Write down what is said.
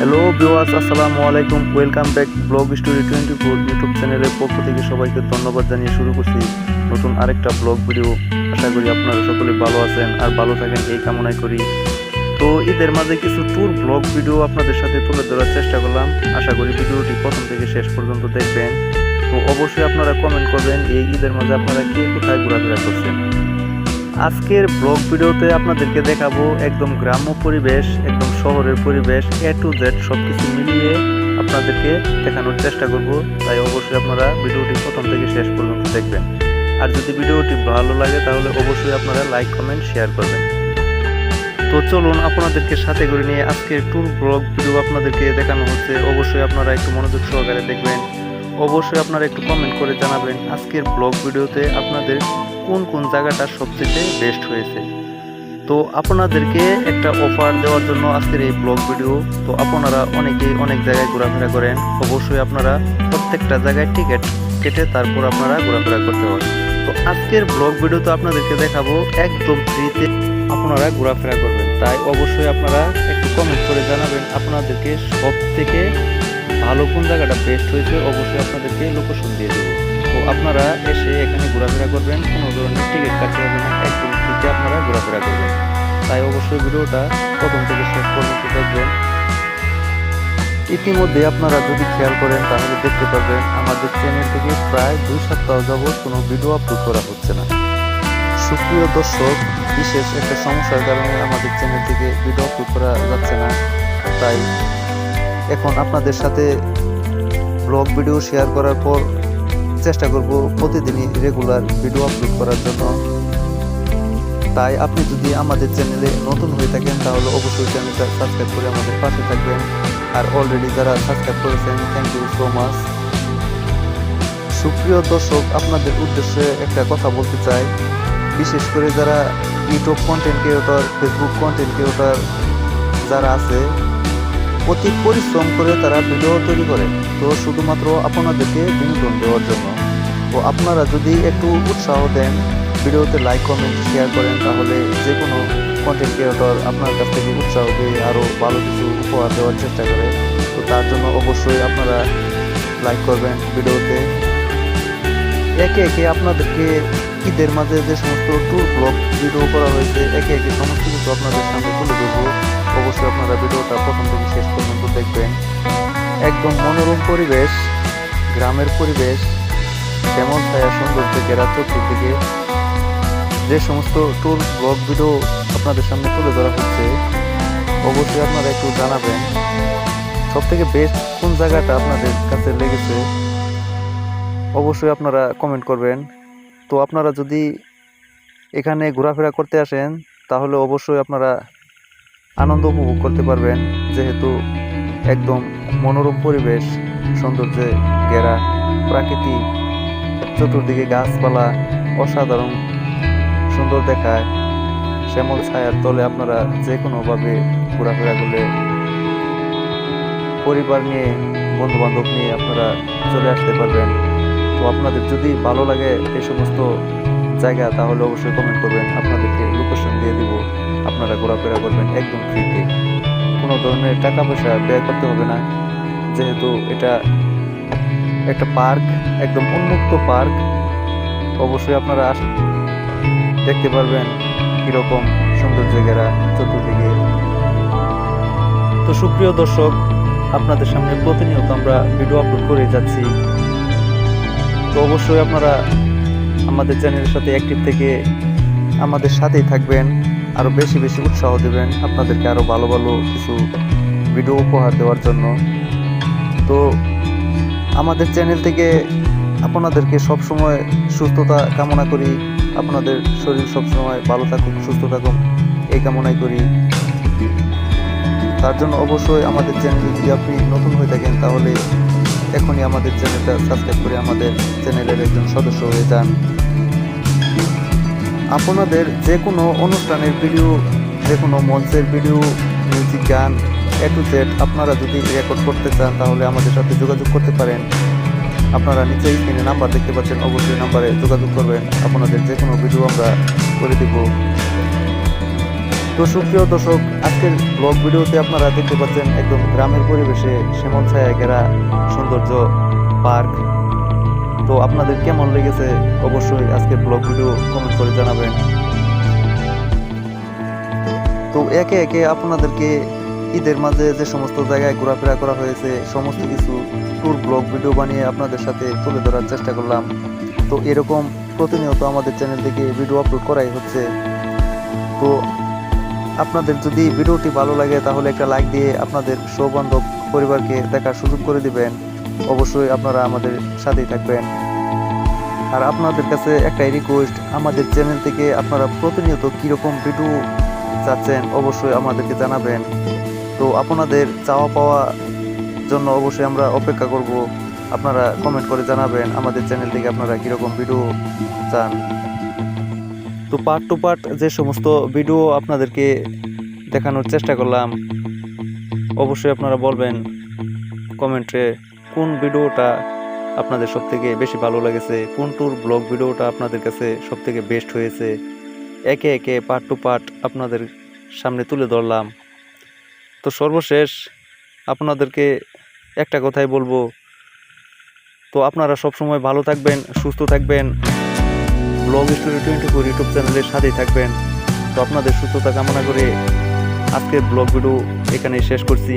Hello viewers আসসালামু আলাইকুম। Welcome back blog story twenty four YouTube চ্যানেলের পক্ষ থেকে সবাইকে ধন্যবাদ জানিয়ে শুরু করছি নতুন আরেকটা ব্লগ ভিডিও আশা করি আপনারা সকলে ভালো আছেন আর ভালো থাকেন, এই কামনাই করি। তো ঈদের মাঝে কিছু ট্যুর ব্লগ ভিডিও আপনাদের সাথে তুলে ধরার চেষ্টা করলাম। আশা করি ভিডিওটি প্রথম থেকে শেষ পর্যন্ত দেখবেন। তো অবশ্যই আপনারা কমেন্ট করবেন, এই ঈদের মাঝে আপনারা কে কোথায় ঘোরাফেরা করছেন। আজকের ব্লগ ভিডিওতে আপনাদেরকে দেখাবো একদম গ্রাম্য পরিবেশ, একদম শহরের পরিবেশ এ টু জেড সব কিছু মিলিয়ে আপনাদেরকে দেখানোর চেষ্টা করব। তাই অবশ্যই আপনারা ভিডিওটি প্রথম থেকে শেষ পর্যন্ত দেখবেন। আর যদি ভিডিওটি ভালো লাগে, তাহলে অবশ্যই আপনারা লাইক, কমেন্ট, শেয়ার করবেন। তো চলুন আপনাদেরকে সাথে করে নিয়ে আজকের ট্যুর ব্লগ ভিডিও আপনাদেরকে দেখানো হচ্ছে। অবশ্যই আপনারা একটু মনোযোগ সহকারে দেখবেন। অবশ্যই আপনারা একটু কমেন্ট করে জানাবেন আজকের ব্লগ ভিডিওতে আপনাদের কোন কোন জায়গাটা সবচেয়ে বেস্ট হয়েছে। তো আপনাদেরকে একটা অফার দেওয়ার জন্য আজকের এই ব্লগ ভিডিও তো আপনারা অনেকেই অনেক জায়গায় ঘোরাফেরা করেন, অবশ্যই আপনারা প্রত্যেকটা জায়গায় টিকিট কেটে তারপর আপনারা ঘোরাফেরা করতে পারেন তো আজকের ব্লগ ভিডিওতে আপনাদেরকে দেখাবো একদম ফ্রিতে আপনারা ঘোরাফেরা করবেন। তাই অবশ্যই আপনারা একটু কমেন্ট করে জানাবেন আপনাদেরকে সব থেকে ভালো কোন জায়গাটা বেস্ট হয়েছে, অবশ্যই আপনাদেরকে লোকেশন দিয়ে দেবো। তো আপনারা এসে এখানে ঘোরাফেরা করবেন, কোনো ধরনের টিকিট কাটতে হবে না একদম ফ্রিতে আপনারা ঘোরাফেরা করবেন। তাই অবশ্যই ভিডিওটা প্রথম থেকে শেষ পর্যন্ত দেখবেন। ইতিমধ্যে আপনারা যদি খেয়াল করেন, তাহলে দেখতে পারবেন আমাদের চ্যানেল থেকে প্রায় দুই সপ্তাহ যাবৎ কোনো ভিডিও আপলোড করা হচ্ছে না। সুপ্রিয় দর্শক, বিশেষ একটা সমস্যার কারণে আমাদের চ্যানেল থেকে ভিডিও আপলোড করা যাচ্ছে না। তাই এখন আপনাদের সাথে ব্লগ ভিডিও শেয়ার করার পর চেষ্টা করব প্রতিদিনই রেগুলার ভিডিও আপলোড করার জন্য। তাই আপনি যদি আমাদের চ্যানেলে নতুন হয়ে থাকেন, তাহলে অবশ্যই চ্যানেলটা সাবস্ক্রাইব করে আমাদের পাশে থাকবেন। আর অলরেডি যারা সাবস্ক্রাইব করেছেন থ্যাংক ইউ সো মাচ সুপ্রিয় দর্শক, আপনাদের উদ্দেশ্যে একটা কথা বলতে চাই। বিশেষ করে যারা YouTube content creator Facebook content creator যারা আছে অতি পরিশ্রম করে তারা ভিডিও তৈরি করে। তো শুধুমাত্র আপনাদেরকে বিনোদন দেওয়ার জন্য। তো আপনারা যদি একটু উৎসাহ দেন, ভিডিওতে লাইক কমেন্ট শেয়ার করেন, তাহলে যে কোনো কন্টেন্ট ক্রিয়েটর আপনার কাছ থেকে উৎসাহ পেয়ে আরও ভালো কিছু উপহার দেওয়ার চেষ্টা করে। তো তার জন্য অবশ্যই আপনারা লাইক করবেন ভিডিওতে। একে একে আপনাদেরকে ঈদের মাঝে যে সমস্ত ট্যুর ব্লগ ভিডিও করা হয়েছে, একে একে সমস্ত কিছু আপনাদের সামনে তুলে ধরবো। অবশ্যই আপনারা ভিডিওটা প্রথম থেকে শেষ পর্যন্ত দেখবেন। একদম মনোরম পরিবেশ, গ্রামের পরিবেশ কেমন ছায়া সৌন্দর্য ঘেরা চতুর্দিকে যে সমস্ত ট্যুর ব্লগ ভিডিও আপনাদের সামনে তুলে ধরা হচ্ছে, অবশ্যই আপনারা একটু জানাবেন সব থেকে বেস্ট কোন জায়গাটা আপনাদের কাছে লেগেছে? অবশ্যই আপনারা কমেন্ট করবেন। তো আপনারা যদি এখানে ঘোরাফেরা করতে আসেন, তাহলে অবশ্যই আপনারা আনন্দ উপভোগ করতে পারবেন, যেহেতু একদম মনোরম পরিবেশ, সৌন্দর্যে ঘেরা প্রাকৃতিক চতুর্দিকে গাছপালা, অসাধারণ সুন্দর দেখায়। শ্যামল ছায়ার তলে আপনারা যে কোনোভাবে ঘোরাফেরা করলে পরিবার নিয়ে বন্ধু বান্ধব নিয়ে আপনারা চলে আসতে পারবেন। তো আপনাদের যদি ভালো লাগে এই সমস্ত জায়গা, তাহলে অবশ্যই কমেন্ট করবেন। আপনাদেরকে লোকেশন দিয়ে দিব। আপনারা ঘোরাফেরা করবেন একদম ফ্রিতে কোনো ধরনের টাকা পয়সা ব্যয় করতে হবে না। যেহেতু এটা একটা পার্ক একদম উন্মুক্ত পার্ক অবশ্যই আপনারা আস- দেখতে পারবেন কীরকম সুন্দর জায়গারা চতুর্দিকে। তো সুপ্রিয় দর্শক, আপনাদের সামনে প্রতিনিয়ত আমরা ভিডিও আপলোড করে যাচ্ছি। তো অবশ্যই আপনারা আমাদের চ্যানেলের সাথে অ্যাক্টিভ থেকে আমাদের সাথেই থাকবেন আরও বেশি বেশি উৎসাহ দেবেন আপনাদেরকে আরও ভালো ভালো কিছু ভিডিও উপহার দেওয়ার জন্য। তো আমাদের চ্যানেল থেকে আপনাদেরকে সবসময় সুস্থতা কামনা করি, আপনাদের শরীর সবসময় ভালো থাকুক, সুস্থ থাকুক, এই কামনাই করি। তার জন্য অবশ্যই আমাদের চ্যানেলে যদি আপনি নতুন হয়ে থাকেন, তাহলে এখনই আমাদের চ্যানেলটা সাবস্ক্রাইব করে আমাদের চ্যানেলের একজন সদস্য হয়ে যান। আপনাদের যে কোনো অনুষ্ঠানের ভিডিও যে কোনো মঞ্চের ভিডিও মিউজিক গান এ টু জেড আপনারা যদি রেকর্ড করতে চান, তাহলে আমাদের সাথে যোগাযোগ করতে পারেন। আপনারা নিচেই স্ক্রিনে নাম্বার দেখতে পাচ্ছেন, অবশ্যই নাম্বারে যোগাযোগ করবেন। আপনাদের যে কোনো ভিডিও আমরা করে দেব। তো সুপ্রিয় দর্শক, আজকের ব্লগ ভিডিওতে আপনারা দেখতে পাচ্ছেন একদম গ্রামের পরিবেশে শ্যামল ছায়া ঘেরা সৌন্দর্য পার্ক। তো আপনাদের কেমন লেগেছে? অবশ্যই আজকের ব্লগ ভিডিও কমেন্ট করে জানাবেন। তো একে একে আপনাদেরকে ঈদের মাঝে যে সমস্ত জায়গায় ঘোরাফেরা করা হয়েছে, সমস্ত কিছু ট্যুর ব্লগ ভিডিও বানিয়ে আপনাদের সাথে তুলে ধরার চেষ্টা করলাম। তো এরকম প্রতিনিয়ত আমাদের চ্যানেল থেকে ভিডিও আপলোড করাই হচ্ছে। তো আপনাদের যদি ভিডিওটি ভালো লাগে, তাহলে একটা লাইক দিয়ে আপনাদের সৌবান্ধব পরিবারকে দেখার সুযোগ করে দিবেন। অবশ্যই আপনারা আমাদের সাথেই থাকবেন। আর আপনাদের কাছে একটাই রিকোয়েস্ট আমাদের চ্যানেল থেকে আপনারা প্রতিনিয়ত কীরকম ভিডিও চাচ্ছেন অবশ্যই আমাদেরকে জানাবেন। তো আপনাদের চাওয়া পাওয়া জন্য অবশ্যই আমরা অপেক্ষা করব। আপনারা কমেন্ট করে জানাবেন আমাদের চ্যানেল থেকে আপনারা কীরকম ভিডিও চান। তো পার্ট টু পার্ট যে সমস্ত ভিডিও আপনাদেরকে দেখানোর চেষ্টা করলাম, অবশ্যই আপনারা বলবেন কমেন্টে। কোন ভিডিওটা আপনাদের সব থেকে বেশি ভালো লেগেছে? কোন ট্যুর ব্লগ ভিডিওটা আপনাদের কাছে সব থেকে বেস্ট হয়েছে? একে একে পার্ট টু পার্ট আপনাদের সামনে তুলে ধরলাম। তো সর্বশেষ আপনাদেরকে একটা কথাই বলব। তো আপনারা সবসময় ভালো থাকবেন, সুস্থ থাকবেন। Blog story twenty four YouTube চ্যানেলের সাথেই থাকবেন। তো আপনাদের সুস্থতা কামনা করে আজকের ব্লগ ভিডিও এখানেই শেষ করছি।